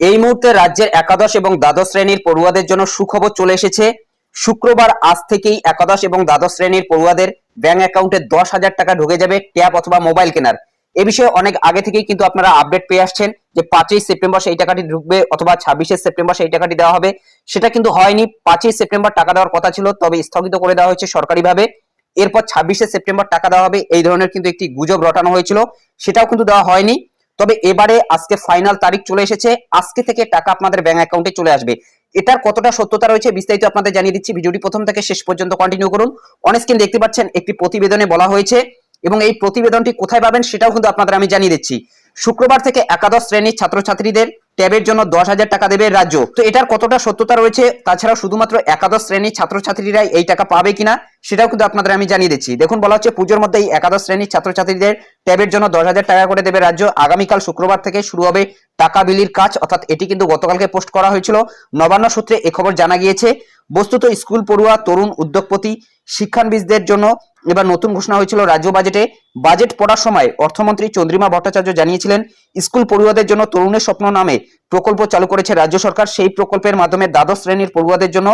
এই মুহূর্তে রাজ্যের একাদশ এবং দ্বাদশ শ্রেণির পড়ুয়াদের জন্য সুখবর চলে এসেছে। শুক্রবার আজ থেকেই একাদশ এবং দ্বাদশ শ্রেণির পড়ুয়াদের ব্যাংক অ্যাকাউন্টে দশ হাজার টাকা ঢুকে যাবে ট্যাব অথবা মোবাইল কেনার। এ বিষয়ে অনেক আগে থেকেই কিন্তু আপনারা আপডেট পেয়ে আসছেন যে পাঁচই সেপ্টেম্বর সেই টাকাটি ঢুকবে অথবা ছাব্বিশে সেপ্টেম্বর সেই টাকাটি দেওয়া হবে। সেটা কিন্তু হয়নি। পাঁচই সেপ্টেম্বর টাকা দেওয়ার কথা ছিল, তবে স্থগিত করে দেওয়া হয়েছে সরকারিভাবে। এরপর ছাব্বিশে সেপ্টেম্বর টাকা দেওয়া হবে, এই ধরনের কিন্তু একটি গুজব রটানো হয়েছিল। সেটাও কিন্তু দেওয়া হয়নি। তবে এবারে আজকে ফাইনাল তারিখ চলে এসেছে। আজকে থেকে টাকা আপনাদের ব্যাংক অ্যাকাউন্টে চলে আসবে। এটার কতটা সত্যতা রয়েছে বিস্তারিত আপনাদের জানিয়ে দিচ্ছি। ভিডিওটি প্রথম থেকে শেষ পর্যন্ত কন্টিনিউ করুন। অনেক স্ক্রিন দেখতে পাচ্ছেন, একটি প্রতিবেদনে বলা হয়েছে এবং এই প্রতিবেদনটি কোথায় পাবেন সেটাও কিন্তু আপনাদের আমি জানিয়ে দিচ্ছি। শুক্রবার থেকে একাদশ শ্রেণির ছাত্রছাত্রীদের ট্যাবের জন্য দশ হাজার টাকা দেবে রাজ্য। তো এটার কতটা সত্যতা রয়েছে তাছাড়া শুধুমাত্র একাদশ শ্রেণির ছাত্রছাত্রীরা এই টাকা পাবে কিনা, সেটাও কিন্তু আপনাদের আমি জানিয়ে দিচ্ছি। দেখুন, বলা হচ্ছে পুজোর মধ্যে এই একাদশ শ্রেণির ছাত্রছাত্রীদের ট্যাবের জন্য দশ হাজার টাকা করে দেবে রাজ্য। আগামীকাল শুক্রবার থেকে শুরু হবে টাকা বিলির কাজ, অর্থাৎ এটি কিন্তু গতকালকে পোস্ট করা হয়েছিল। নবান্ন সূত্রে এ খবর জানা গিয়েছে, বস্তুত স্কুল পড়ুয়া, তরুণ, উদ্যোগপতি, শিক্ষানবিদদের জন্য এবার নতুন ঘোষণা হয়েছিল রাজ্য বাজেটে। বাজেট পড়ার সময় অর্থমন্ত্রী চন্দ্রিমা ভট্টাচার্য জানিয়েছিলেন, স্কুল পড়ুয়াদের জন্য তরুণের স্বপ্ন নামে প্রকল্প চালু করেছে রাজ্য সরকার। সেই প্রকল্পের মাধ্যমে দ্বাদশ শ্রেণির পড়ুয়াদের জন্য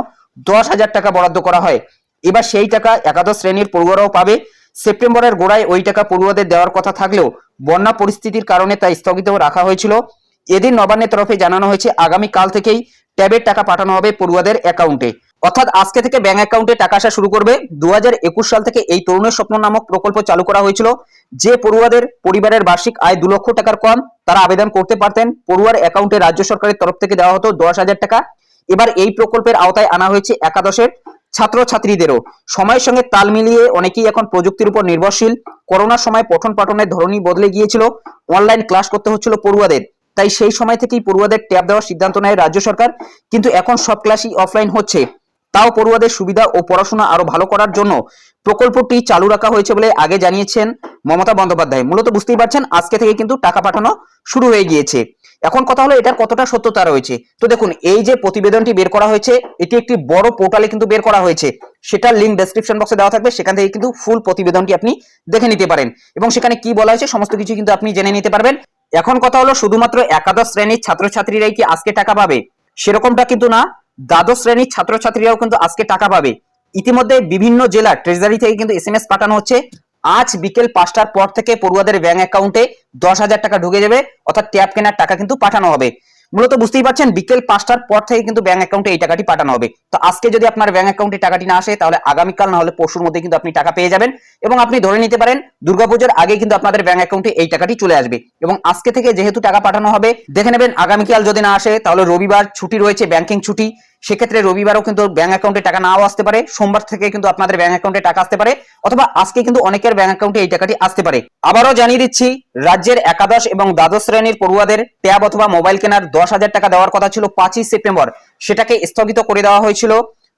দশ হাজার টাকা বরাদ্দ করা হয়। এবার সেই টাকা একাদশ শ্রেণির পড়ুয়ারাও পাবে। সেপ্টেম্বরের গোড়ায় ওই টাকা পড়ুয়াদের দেওয়ার কথা থাকলেও বন্যা পরিস্থিতির কারণে তা স্থগিত রাখা হয়েছিল। এদিন নবান্নের তরফে জানানো হয়েছে আগামী কাল থেকেই ট্যাবের টাকা পাঠানো হবে পড়ুয়াদের অ্যাকাউন্টে। অর্থাৎ আজকে থেকে ব্যাংক অ্যাকাউন্টে টাকা আসা শুরু করবে। দু হাজার একুশ সাল থেকে এই তরুণের স্বপ্ন নামক প্রকল্প চালু করা হয়েছিল। যে পড়ুয়াদের পরিবারের বার্ষিক আয় দু লক্ষ টাকার কম, তারা আবেদন করতে পারতেন। পড়ুয়ার অ্যাকাউন্টে রাজ্য সরকারের তরফ থেকে দেওয়া হতো দশ হাজার টাকা। এবার এই প্রকল্পের আওতায় আনা হয়েছে একাদশের ছাত্রছাত্রীদেরও। সময়ের সঙ্গে তাল মিলিয়ে অনেকেই এখন প্রযুক্তির উপর নির্ভরশীল। করোনার সময় পঠন পাঠনের ধরনই বদলে গিয়েছিল। অনলাইন ক্লাস করতে হচ্ছিল পড়ুয়াদের। তাই সেই সময় থেকেই পড়ুয়াদের ট্যাব দেওয়ার সিদ্ধান্ত নেয় রাজ্য সরকার। কিন্তু এখন সব ক্লাসই অফলাইন হচ্ছে। তাও পড়ুয়াদের সুবিধা ও পড়াশোনা আরও ভালো করার জন্য প্রকল্পটি চালু রাখা হয়েছে বলে আগে জানিয়েছেন মমতা বন্দ্যোপাধ্যায়। মূলত বুঝতেই পারছেন, আজকে থেকে কিন্তু টাকা পাঠানো শুরু হয়ে গিয়েছে। এখন কথা হলো এটার কতটা সত্যতা রয়েছে। তো দেখুন, এই যে প্রতিবেদনটি বের করা হয়েছে, এটি একটি বড় পোর্টালে কিন্তু বের করা হয়েছে। সেটার লিঙ্ক ডেসক্রিপশন বক্সে দেওয়া থাকবে, সেখান থেকে কিন্তু ফুল প্রতিবেদনটি আপনি দেখে নিতে পারেন। এবং সেখানে কি বলা হয়েছে, সমস্ত কিছু কিন্তু আপনি জেনে নিতে পারবেন। এখন কথা হলো শুধুমাত্র একাদশ শ্রেণির ছাত্রছাত্রীরাই কি আজকে টাকা পাবে? সেরকমটা কিন্তু না। দ্বাদশ শ্রেণির ছাত্রছাত্রীরাও কিন্তু আজকে টাকা পাবে। ইতিমধ্যে বিভিন্ন জেলা ট্রেজারি থেকে কিন্তু এস এম এস পাঠানো হচ্ছে। আজ বিকেল পাঁচটার পর থেকে পড়ুয়াদের ব্যাংক অ্যাকাউন্টে দশ হাজার টাকা ঢুকে যাবে, অর্থাৎ ট্যাব কেনার টাকা কিন্তু পাঠানো হবে। মূলত বুঝতেই পারছেন, বিকেল পাঁচটার পর থেকে কিন্তু ব্যাংক অ্যাকাউন্টে এই টাকাটি পাঠানো হবে। তো আজকে যদি আপনার ব্যাংক অ্যাকাউন্টে টাকাটি না আসে, তাহলে আগামীকাল না হলে পরশুর মধ্যে কিন্তু আপনি টাকা পেয়ে যাবেন এবং আপনি ধরে নিতে পারেন, দুর্গাপুজোর আগে কিন্তু আপনাদের ব্যাংক অ্যাকাউন্টে এই টাকাটি চলে আসবে। এবং আজকে থেকে যেহেতু টাকা পাঠানো হবে, দেখে নেবেন আগামীকাল যদি না আসে, তাহলে রবিবার ছুটি রয়েছে, ব্যাংকিং ছুটি। সেক্ষেত্রে রবিবারও কিন্তু ব্যাংক অ্যাকাউন্টে টাকা নাও আসতে পারে, সোমবার থেকে কিন্তু আপনাদের ব্যাংক অ্যাকাউন্টে টাকা আসতে পারে, অথবা আজকে কিন্তু অনেকের ব্যাংক অ্যাকাউন্টে এই টাকাটি আসতে পারে। আবারও জানিয়ে দিচ্ছি, রাজ্যের একাদশ এবং দ্বাদশ শ্রেণির পড়ুয়াদের ট্যাব অথবা মোবাইল কেনার দশ হাজার টাকা দেওয়ার কথা ছিল পাঁচই সেপ্টেম্বর। সেটাকে স্থগিত করে দেওয়া হয়েছিল।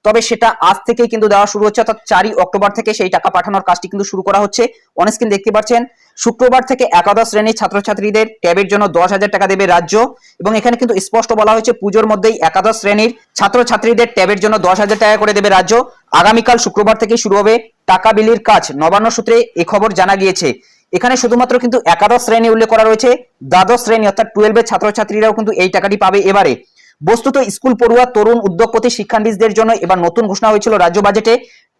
তবে সেটা আজ থেকে কিন্তু দেওয়া শুরু হচ্ছে, অর্থাৎ চারই অক্টোবর থেকে সেই টাকা পাঠানোর কাজটি কিন্তু শুরু করা হচ্ছে। অনস্ক্রিন দেখতে পাচ্ছেন, শুক্রবার থেকে একাদশ শ্রেণির ছাত্রছাত্রীদের ট্যাবের জন্য দশ হাজার টাকা দেবে রাজ্য এবং এখানে কিন্তু স্পষ্ট বলা হয়েছে পুজোর মধ্যেই একাদশ শ্রেণির ছাত্রছাত্রীদের ট্যাবের জন্য দশ হাজার টাকা করে দেবে রাজ্য। আগামীকাল শুক্রবার থেকে শুরু হবে টাকা বিলির কাজ, নবান্ন সূত্রে এ খবর জানা গিয়েছে। এখানে শুধুমাত্র কিন্তু একাদশ শ্রেণি উল্লেখ করা রয়েছে, দ্বাদশ শ্রেণি অর্থাৎ টুয়েলভের ছাত্রছাত্রীরাও কিন্তু এই টাকাটি পাবে এবারে। বস্তুত স্কুল পড়ুয়া তরুণ উদ্যোগপতি শিক্ষানবিদদের জন্য এবার নতুন ঘোষণা হয়েছিল রাজ্য বাজেটে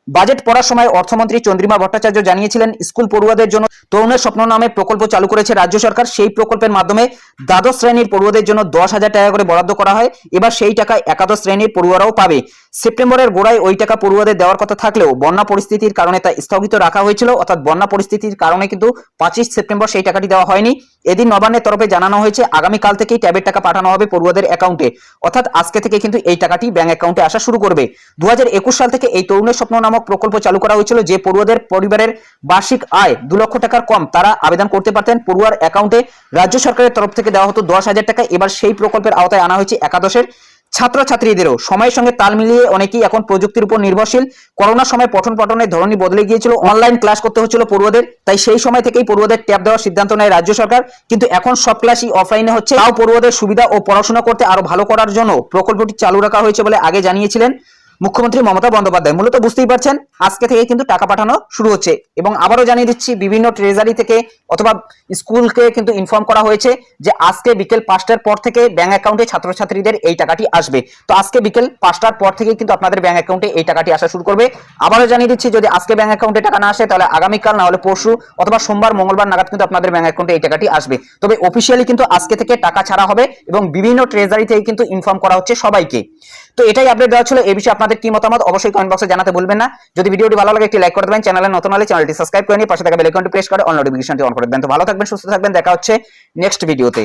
বাজেট পড়ার সময় অর্থমন্ত্রী চন্দ্রিমা ভট্টাচার্য জানিয়েছিলেন, স্কুল পড়ুয়াদের জন্য তরুণের স্বপ্ন নামে প্রকল্প চালু করেছে রাজ্য সরকার। সেই প্রকল্পের মাধ্যমে দ্বাদশ শ্রেণির পড়ুয়াদের জন্য দশ হাজার টাকা করে বরাদ্দ করা হয়। এবার সেই টাকা একাদশ শ্রেণির পড়ুয়ারাও পাবে। সেপ্টেম্বরের গোড়ায় ওই টাকা পড়ুয়াদের দেওয়ার কথা থাকলেও বন্যা পরিস্থিতির কারণে তা স্থগিত রাখা হয়েছিল। অর্থাৎ বন্যা পরিস্থিতির কারণে কিন্তু পঁচিশ সেপ্টেম্বর সেই টাকাটি দেওয়া হয়নি। এদিন নবান্নের তরফে জানানো হয়েছে, আগামীকাল থেকেই ট্যাবের টাকা পাঠানো হবে পড়ুয়াদের অ্যাকাউন্টে। অর্থাৎ আজকে থেকে কিন্তু এই টাকাটি ব্যাংক অ্যাকাউন্টে আসা শুরু করবে। দু হাজার একুশ সাল থেকে এই তরুণের স্বপ্ন নামক প্রকল্প চালু করা হয়েছিল যে পড়ুয়াদের পরিবারের বার্ষিক আয় দু লক্ষ টাকার কম, তারা আবেদন করতে পারতেন। পড়ুয়ার অ্যাকাউন্টে রাজ্য সরকারের তরফ থেকে দেওয়া হতো দশ হাজার টাকা। এবার সেই প্রকল্পের আওতায় আনা হয়েছে একাদশের ছাত্রছাত্রীদেরও। সময়ের সঙ্গে তাল মিলিয়ে অনেকেই এখন প্রযুক্তির উপর নির্ভরশীল। করোনার সময় পঠন পাঠনের ধরনই বদলে গিয়েছিল। অনলাইন ক্লাস করতে হচ্ছিল পড়ুয়াদের। তাই সেই সময় থেকেই পড়ুয়াদের ট্যাব দেওয়ার সিদ্ধান্ত নেয় রাজ্য সরকার। কিন্তু এখন সব ক্লাসই অফলাইনে হচ্ছে। তাও পড়ুয়াদের সুবিধা ও পড়াশোনা করতে আরও ভালো করার জন্য প্রকল্পটি চালু রাখা হয়েছে বলে আগে জানিয়েছিলেন মুখ্যমন্ত্রী মমতা বন্দ্যোপাধ্যায়। মূলত বুঝতেই পারছেন, আজকে থেকে কিন্তু টাকা পাঠানো শুরু হচ্ছে। এবং আবারও জানিয়ে দিচ্ছি, বিভিন্ন ট্রেজারি থেকে অথবা স্কুলকে কিন্তু ইনফর্ম করা হয়েছে যে আজকে বিকেল পাঁচটার পর থেকে ব্যাংক অ্যাকাউন্টে ছাত্রছাত্রীদের এই টাকাটি আসবে। তো আজকে বিকেল পাঁচটার পর থেকে কিন্তু আপনাদের ব্যাংক অ্যাকাউন্টে এই টাকাটি আসা শুরু করবে। আবারও জানিয়ে দিচ্ছি, যদি আজকে ব্যাংক অ্যাকাউন্টে টাকা না আসে, তাহলে আগামীকাল না হলে পরশু অথবা সোমবার, মঙ্গলবার নাগাদ কিন্তু আপনাদের ব্যাংক অ্যাকাউন্টে এই টাকাটি আসবে। তবে অফিসিয়ালি কিন্তু আজকে থেকে টাকা ছাড়া হবে এবং বিভিন্ন ট্রেজারি থেকে কিন্তু ইনফর্ম করা হচ্ছে সবাইকে। তো এটাই আপডেট দেওয়া ছিল এই বিষয়ে আপনাদের কি মতামত অবশ্যই কমেন্ট বক্সে জানাতে ভুলবেন না। যদি ভিডিওটি ভালো লাগে একটি লাইক করে দেবেন চ্যানেলে নতুন হলে চ্যানেলটি সাবস্ক্রাইব করে নিয়ে পাশে থাকা বেল আইকনটি প্রেস করে অল নোটিফিকেশনটি অন করে দেবেন। তো ভালো থাকবেন, সুস্থ থাকবেন, দেখা হচ্ছে নেক্সট ভিডিওতে